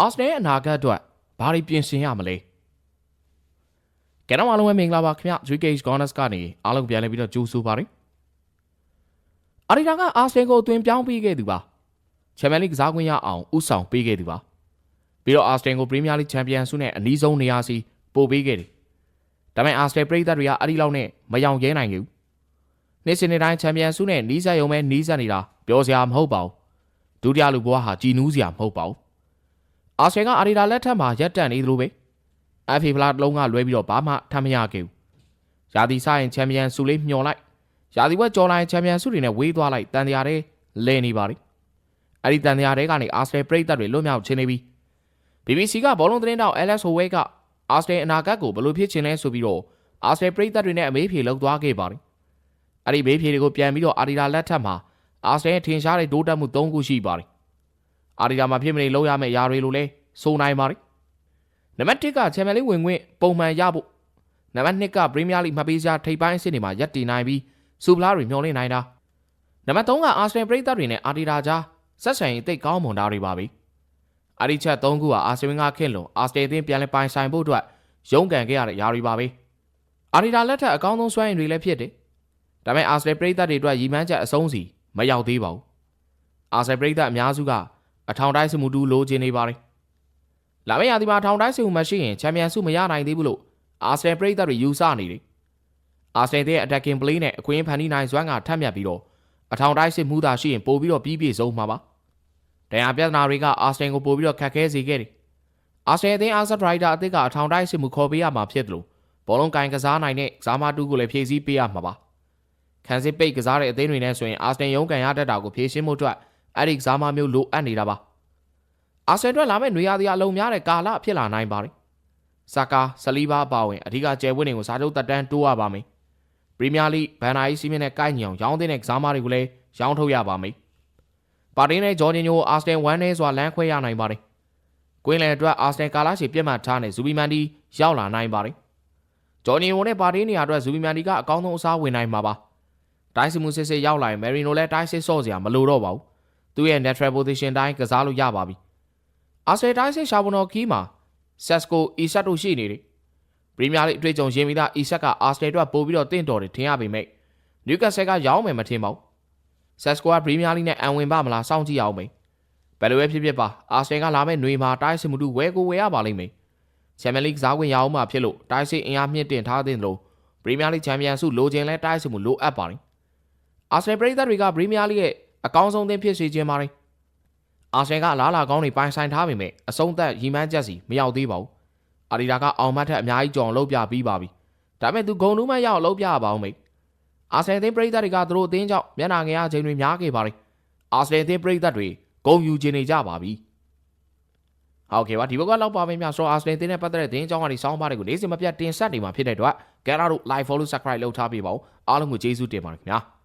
အာဆနယ်ရဲ့အနာဂတ်အတွက်ဘာတွေပြင်ဆင်ရမလဲကဲတော့အားလုံးပဲမင်္ဂလာပါခင်ဗျ 3K Gunners ကနေအားလုံးပြန်လည်ပြီးတော့ကြိုးဆိုပါရစေအာရီတာကအာဆနယ်ကိုအသွင်ပြောင်းပေးခဲ့သူပါချန်ပီယံလိကစားခွင့်ရအောင်ဥဆောင်ပေးခဲ့သူပါပြီးတော့အာဆနယ်ကိုပရီးမီးယားလိချန်ပီယံဆုနဲ့အနည်းဆုံးနေရာစီပို့ပေးခဲ့တယ်ဒါပေမဲ့အာဆနယ်ပရိသတ်တွေကအဲ့ဒီလောက်နဲ့မယောင်ရဲနိုင်ဘူးနေ့စဉ်နေ့တိုင်းချန်ပီယံဆုနဲ့နီးစပ်ရုံပဲနီးစပ်နေတာပြောစရာမဟုတ်ပါဘူးဒုတိယလူဘွားဟာကြည်နူးစရာမဟုတ်ပါဘူး အာဆယ်ကအာဒီတာလက်ထက်မှာရက်တန့်နေသလိုပဲအဖေဖလာတစ်လုံးကလွဲပြီးတော့ဘာမှထမ်းမရခဲ့ဘူး။ရာသီဆိုင်ရင်ချန်ပီယံဆုလေးမျှော်လိုက်။ရာသီဝက်ကျော်လိုက်ချန်ပီယံဆုတွေနဲ့ဝေးသွားလိုက်တန်တရားတွေလဲနေပါလိမ့်။အဲ့ဒီတန်တရားတွေကနေအာဆယ်ပရိသတ်တွေလွတ်မြောက်ခြင်းနေပြီ။ BBC ကဘောလုံးသတင်းတောက် LS Howey ကအာဆယ်အနာဂတ်ကိုဘယ်လိုဖြစ်ချင်လဲဆိုပြီးတော့အာဆယ်ပရိသတ်တွေနဲ့အမေးဖြေလုပ်သွားခဲ့ပါလိမ့်။အဲ့ဒီမေးဖြေတွေကိုပြန်ပြီးတော့အာဒီတာလက်ထက်မှာအာဆယ်ရဲ့ထင်ရှားတဲ့ဒိုးတက်မှု၃ခုရှိပါလိမ့်။ အာဒီတာမှာဖြစ်မနေလောက်ရမယ့်အရာတွေလိုလဲဆိုနိုင်ပါလိမ့်နံပါတ်1ကချန်ပီယံလိဝင်ခွင့်ပုံမှန်ရဖို့နံပါတ်2ကပရီးမီးယားလိမှတ်ပေးစရာထိပ်ပိုင်းအဆင့်တွေမှာရပ်တည်နိုင်ပြီးစူပလာတွေမျှော်လင့်နိုင်တာနံပါတ်3ကအာဆင်ပရိသတ်တွေနဲ့အာဒီတာကြားဆက်ဆံရေးတိတ်ကောင်းမွန်တာတွေပါပဲအာဒီချက်3ခုကအာဆင်ကခင့်လွန်အာစတေအသင်းပြန်လည်ပိုင်ဆိုင်ဖို့အတွက်ရုန်းကန်ခဲ့ရတဲ့ຢာတွေပါပဲအာဒီတာလက်ထက်အကောင်းဆုံးစွမ်းရည်တွေလည်းဖြစ်တယ်ဒါပေမဲ့အာဆင်ပရိသတ်တွေအတွက်ရည်မှန်းချက်အဆုံးစီမရောက်သေးပါဘူးအာဆင်ပရိသတ်အများစုက အထောင်တိုင်းစမှုတူလိုချင်နေပါတယ်လာမယ့်ရာသီမှာထောင်တိုင်းစီမှုမရှိရင်ချန်ပီယံဆုမရနိုင်သေးဘူးလို့အာဆင်ပရိသတ်တွေယူဆနေတယ်။အာဆင်ရဲ့ attacking play နဲ့အခွင့်ဖန်တီးနိုင်စွမ်းကထပ်မြတ်ပြီးတော့အထောင်တိုင်းစစ်မှုသာရှိရင်ပို့ပြီးတော့ပြီးပြည့်စုံမှာပါ။တရားပြဿနာတွေကအာဆင်ကိုပို့ပြီးတော့ခက်ခဲစေခဲ့တယ်။အာဆင်အသင်းအာဆာဒရိုက်တာအသစ်ကအထောင်တိုင်းစစ်မှုခေါ်ပေးရမှာဖြစ်တယ်လို့ဘောလုံးကင်ကစားနိုင်တဲ့ကစားမတူးကိုလည်းဖြည့်ဆည်းပေးရမှာပါ။ခံစစ်ပိတ်ကစားတဲ့အသင်းတွေနဲ့ဆိုရင်အာဆင်ရုံးကန်ရတတ်တာကိုဖြည့်ရှင်းမှုအတွက် အဲ့ဒီကစားမမျိုးလိုအပ်နေတာပါ။အာဆင်အတွက်လာမယ့်နေရာဒီအလုံးများတဲ့ကာလဖြစ်လာနိုင်ပါတယ်။ဆာကာဆလီဘာအပါဝင်အဓိကကျယ်ဝန်းတွေကိုစားချုပ်တက်တန်းတိုးရပါမယ်။ပရီးမီးယားလိဘန်နာအီစီမင်းနဲ့ကိုက်ညောင်ရောင်းတဲ့ကစားမတွေကိုလည်းရောင်းထုတ်ရပါမယ်။ပါတင်းနဲ့ဂျော်ဂျင်ညိုအာဆင်ဝမ်းနဲ့စွာလမ်းခွဲရနိုင်ပါတယ်။ကွင်းလယ်အတွက်အာဆင်ကာလာရှီပြတ်မှတ်ထားတဲ့ဇူဘီမန်ဒီရောက်လာနိုင်ပါတယ်။ဂျော်ဂျင်ညိုနဲ့ပါတင်းနေရာအတွက်ဇူဘီမန်ဒီကအကောင်းဆုံးအစားဝင်နိုင်မှာပါ။တိုင်းစီမှုစစ်စစ်ရောက်လာရင်မယ်ရီနိုလည်းတိုင်းစစ်ဆော့စရာမလိုတော့ပါဘူး။ သူ့ရဲ့ natural position တိုင်းကစားလို့ရပါပြီ။အာဆယ်တိုင်းစစ်ရှာဘွန်တော်ခီးမှာဆက်စကိုအီဆက်တို့ရှိနေတယ်ပရီးမီးယားလိအတွေ့အကြုံရင်းပြီးသားအီဆက်ကအာဆယ်အတွက်ပို့ပြီးတော့တင့်တော်တယ်ထင်ရပေမဲ့နျူကက်ဆယ်ကရောင်းမယ်မထင်ပါဘူးဆက်စကိုကပရီးမီးယားလိနဲ့အန်ဝင်ပါမလားစောင့်ကြည့်အောင်မယ်ဘယ်လိုပဲဖြစ်ဖြစ်ပါအာဆယ်ကလာမဲ့ຫນွေမှာတိုင်းစစ်မှုတူဝဲကိုဝဲရပါလိမ့်မယ်ချန်ပီယံလိဇာဝင်ရအောင်မှဖြစ်လို့တိုင်းစစ်အင်အားမြင့်တင်ထားတဲ့လို့ပရီးမီးယားလိချန်ပီယံဆုလိုချင်လဲတိုင်းစစ်မှုလိုအပ်ပါတယ်အာဆယ်ပရိသတ်တွေကပရီးမီးယားလိရဲ့ အကောင်းဆုံးသင်းဖြစ်စေခြင်းပါတယ်အာဆင်ကအလားလာကောင်းတွေပိုင်ဆိုင်ထားပေမဲ့အဆုံးသက်ရီမန်းချက်စီမရောက်သေးပါဘူး။အာဒီတာကအောင်မတ်ထက်အများကြီးကြောင်လုပ်ပြပြီးပါပြီ။ဒါပေမဲ့သူဂုံတူးမရောက်လုပ်ပြပါအောင်မိတ်။အာဆင်အသင်းပရိသတ်တွေကသူတို့အသင်းကြောင့်မျက်နှာငယ်ရခြင်းတွေများခဲ့ပါလေ။အာဆင်အသင်းပရိသတ်တွေဂုံယူခြင်းနေကြပါပြီ။ဟုတ်ကဲ့ပါဒီဘက်ကလောက်ပါပဲများဆိုအာဆင်အသင်းနဲ့ပတ်သက်တဲ့သတင်းအကြောင်းအရာတွေစောင်းပါတွေကိုနေ့စဉ်မပြတ်တင်ဆက်နေမှာဖြစ်တဲ့အတွက်ကဲနာတို့ live follow subscribe လုပ်ထားပေးပါဦးအားလုံးကိုကျေးဇူးတင်ပါတယ်ခင်ဗျာ။